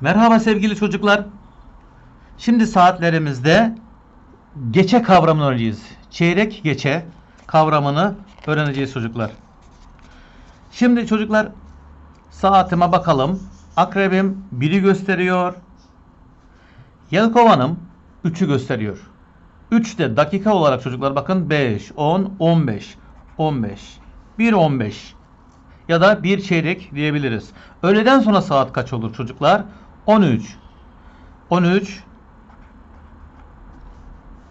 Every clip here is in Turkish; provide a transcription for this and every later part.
Merhaba sevgili çocuklar. Şimdi saatlerimizde geçe kavramını öğreneceğiz. Çeyrek geçe kavramını öğreneceğiz çocuklar. Şimdi çocuklar saatime bakalım. Akrebim 1'i gösteriyor. Yelkovanım 3'ü gösteriyor. 3 de dakika olarak çocuklar bakın 5, 10, 15, 15, 1, 15 ya da bir çeyrek diyebiliriz. Öğleden sonra saat kaç olur çocuklar? 13, 13,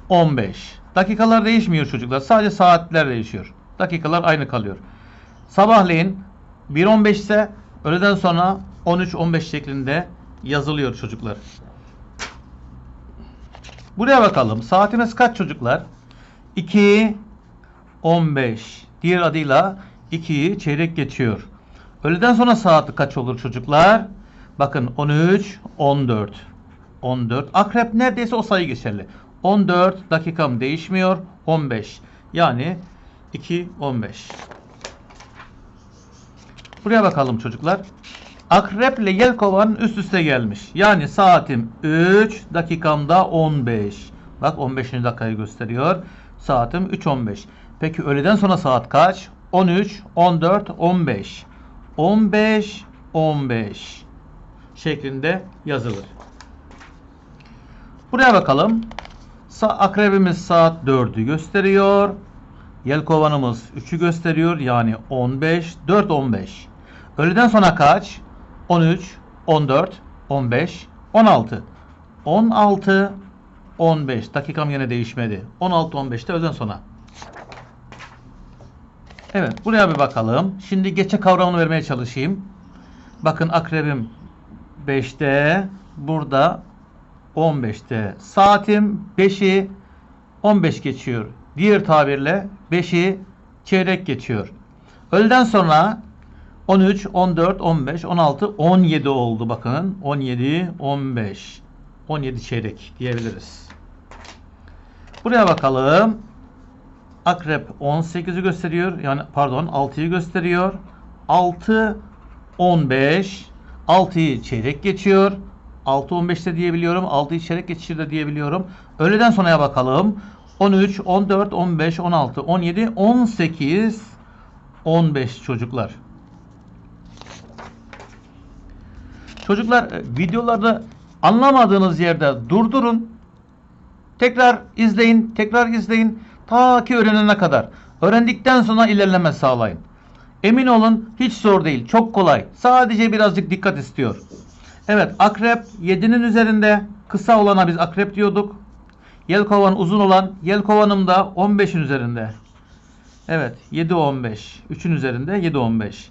15. Dakikalar değişmiyor çocuklar. Sadece saatler değişiyor. Dakikalar aynı kalıyor. Sabahleyin 1.15 ise öğleden sonra 13-15 şeklinde yazılıyor çocuklar. Buraya bakalım. Saatimiz kaç çocuklar? 2 15. Diğer adıyla 2'yi çeyrek geçiyor. Öğleden sonra saat kaç olur çocuklar? Bakın 13 14. 14. Akrep neredeyse o sayı geçerli. 14 dakikam değişmiyor. 15. Yani 2 15. Buraya bakalım çocuklar. Akreple yelkovan üst üste gelmiş. Yani saatim 3, dakikamda 15. Bak 15. dakikayı gösteriyor. Saatim 3.15. Peki öğleden sonra saat kaç? 13, 14, 15. 15, 15 şeklinde yazılır. Buraya bakalım. Akrebimiz saat 4'ü gösteriyor. Yelkovanımız 3'ü gösteriyor. Yani 15, 4, 15. Öğleden sonra kaç? 13, 14, 15, 16. 16, 15. Dakikam yine değişmedi. 16, 15'te öğleden sonra. Evet buraya bir bakalım. Şimdi geçe kavramını vermeye çalışayım. Bakın akrebim 5'te. Burada 15'te. Saatim 5'i 15 geçiyor. Diğer tabirle 5'i çeyrek geçiyor. Öğleden sonra 13, 14, 15, 16, 17 oldu bakın. 17, 15. 17 çeyrek diyebiliriz. Buraya bakalım. Akrep 18'i gösteriyor. Yani pardon 6'yı gösteriyor. 6, 15. 6'yı çeyrek geçiyor. 6 15'te diyebiliyorum. 6'yı çeyrek geçişir de diyebiliyorum. Öğleden sonraya bakalım. 13, 14, 15, 16, 17, 18, 15 çocuklar. Çocuklar e, videolarda anlamadığınız yerde durdurun. Tekrar izleyin, tekrar izleyin. Ta ki öğrenene kadar. Öğrendikten sonra ilerleme sağlayın. Emin olun hiç zor değil. Çok kolay. Sadece birazcık dikkat istiyor. Evet akrep 7'nin üzerinde. Kısa olana biz akrep diyorduk. Yelkovan uzun olan. Yelkovanım da 15'in üzerinde. Evet 7 15. 3'ün üzerinde 7 15.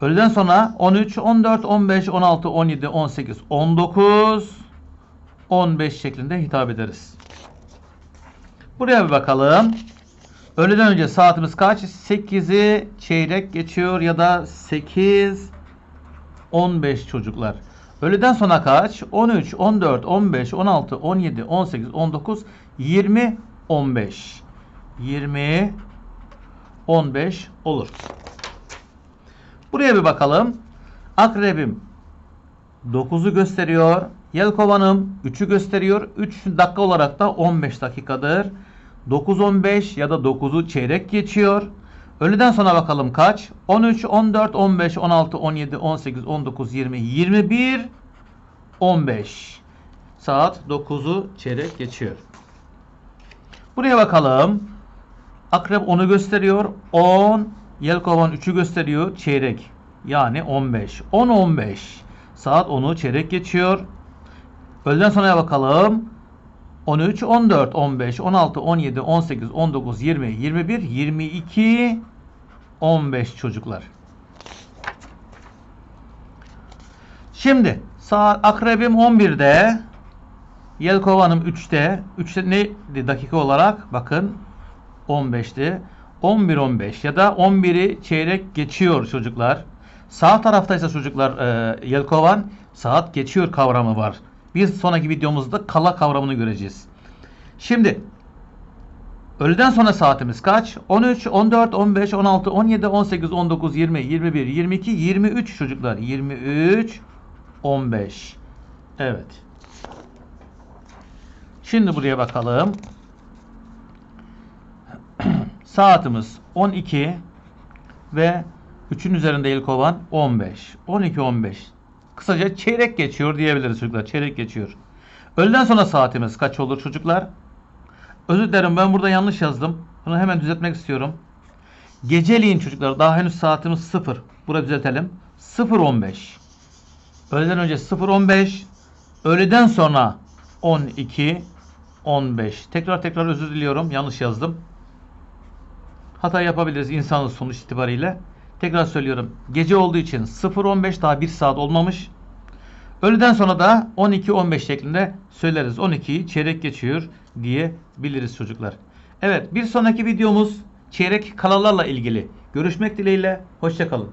Öğleden sonra 13, 14, 15, 16, 17, 18, 19, 15 şeklinde hitap ederiz. Buraya bir bakalım. Öğleden önce saatimiz kaç? 8'i çeyrek geçiyor ya da 8 15 çocuklar. Öğleden sonra kaç? 13, 14, 15, 16, 17, 18, 19, 20, 15. 20 15 olur. Buraya bir bakalım. Akrebim 9'u gösteriyor. Yelkovanım 3'ü gösteriyor. 3 dakika olarak da 15 dakikadır. 9-15 ya da 9'u çeyrek geçiyor. Öğleden sonra bakalım kaç? 13, 14, 15, 16, 17, 18, 19, 20, 21, 15. Saat 9'u çeyrek geçiyor. Buraya bakalım. Akrep 10'u gösteriyor. 10, Yelkovan 3'ü gösteriyor. Çeyrek. Yani 15. 10, 15. Saat 10'u çeyrek geçiyor. Öğleden sonraya bakalım. 13, 14, 15, 16, 17, 18, 19, 20, 21, 22, 15 çocuklar. Şimdi saat akrebim 11'de, yelkovanım 3'te. 3'te ne dakika olarak? Bakın 15'ti. 11 15 ya da 11'i çeyrek geçiyor çocuklar. Sağ taraftaysa çocuklar e, yelkovan saat geçiyor kavramı var. Bir sonraki videomuzda kala kavramını göreceğiz. Şimdi öğleden sonra saatimiz kaç? 13, 14, 15, 16, 17, 18, 19, 20, 21, 22, 23 çocuklar. 23, 15. Evet. Şimdi buraya bakalım. Saatimiz 12 ve 3'ün üzerinde ilk olan 15. 12 15. Kısaca çeyrek geçiyor diyebiliriz çocuklar. Çeyrek geçiyor. Öğleden sonra saatimiz kaç olur çocuklar? Özür dilerim ben burada yanlış yazdım. Bunu hemen düzeltmek istiyorum. Geceliğin çocuklar daha henüz saatimiz 0. Burayı düzeltelim. 0.15. Öğleden önce 0.15. Öğleden sonra 12 15. Tekrar tekrar özür diliyorum. Yanlış yazdım. Hata yapabiliriz insanın sonuç itibariyle. Tekrar söylüyorum. Gece olduğu için 0.15 daha 1 saat olmamış. Öğleden sonra da 12-15 şeklinde söyleriz. 12'yi çeyrek geçiyor diyebiliriz çocuklar. Evet bir sonraki videomuz çeyrek kalalarla ilgili. Görüşmek dileğiyle. Hoşçakalın.